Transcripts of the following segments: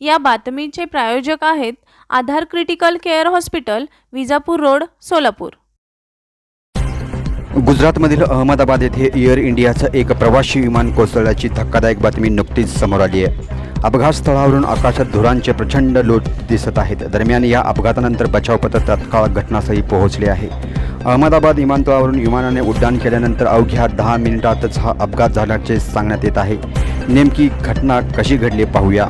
या बातमीचे प्रायोजक आहेत Aadhaar critical care hospital Vijapur road Solapur. गुजरातमधील अहमदाबाद येथे एअर इंडियाचं एक प्रवासी विमान कोसळल्याची धक्कादायक बातमी नुकतीच समोर आली आहे. अपघात स्थळावरून आकाशात धुरांचे प्रचंड लोट दिसत आहेत. दरम्यान या अपघातानंतर बचाव पथक तत्काळ घटनास्थळी पोहोचले आहे. अहमदाबाद विमानतळावरून विमानाने उड्डाण केल्यानंतर अवघ्या दहा मिनिटातच हा अपघात झाल्याचे सांगण्यात येत आहे. नेमकी घटना कशी घडली पाहूया.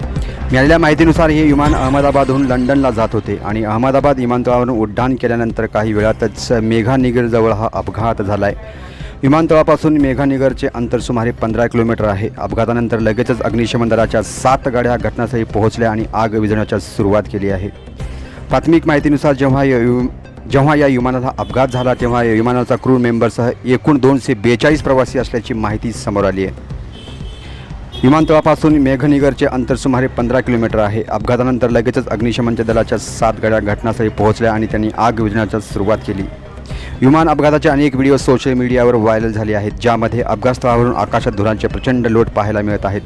मिळालेल्या माहितीनुसार हे विमान अहमदाबादहून लंडनला जात होते आणि अहमदाबाद विमानतळावरून उड्डाण केल्यानंतर काही वेळातच मेघानिगरजवळ हा अपघात झाला आहे विमानतळापासून मेघानिगरचे अंतर सुमारे पंधरा किलोमीटर आहे. अपघातानंतर लगेचच अग्निशमन दलाच्या सात गाड्या घटनास्थळी पोहोचल्या आणि आग विझण्याच्या सुरुवात केली आहे. प्राथमिक माहितीनुसार जेव्हा जेव्हा या विमानाचा अपघात झाला तेव्हा या विमानाचा क्रू मेंबरसह एकूण दोनशे बेचाळीस प्रवासी असल्याची माहिती समोर आली आहे. विमानतळापासून मेघनिगरचे अंतर सुमारे पंधरा किलोमीटर आहे. अपघातानंतर लगेचच अग्निशमनच्या दलाच्या सात गाड्या घटनास्थळी पोहोचल्या आणि त्यांनी आग विझण्याची सुरुवात केली. विमान अपघाताचे अनेक व्हिडिओ सोशल मीडियावर व्हायरल झाले आहेत ज्यामध्ये अपघातस्थळावरून आकाशात धुरांचे प्रचंड लोट पाहायला मिळत आहेत.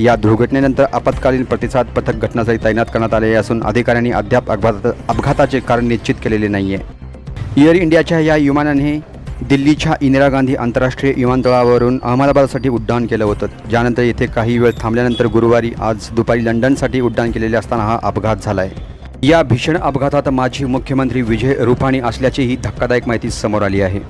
या दुर्घटनेनंतर आपत्कालीन प्रतिसाद पथक घटनास्थळी तैनात करण्यात आले असून अधिकाऱ्यांनी अद्याप अपघाता अपघाताचे कारण निश्चित केलेले नाही आहे एअर इंडियाच्या या विमानाने दिल्लीच्या इंदिरा गांधी आंतरराष्ट्रीय विमानतळावरून अहमदाबादसाठी उड्डाण केलं होतं. ज्यानंतर येथे काही वेळ थांबल्यानंतर गुरुवारी आज दुपारी लंडनसाठी उड्डाण केलेले असताना हा अपघात झाला आहे या भीषण अपघातात माजी मुख्यमंत्री विजय रुपाणी असल्याचीही धक्कादायक माहिती समोर आली आहे.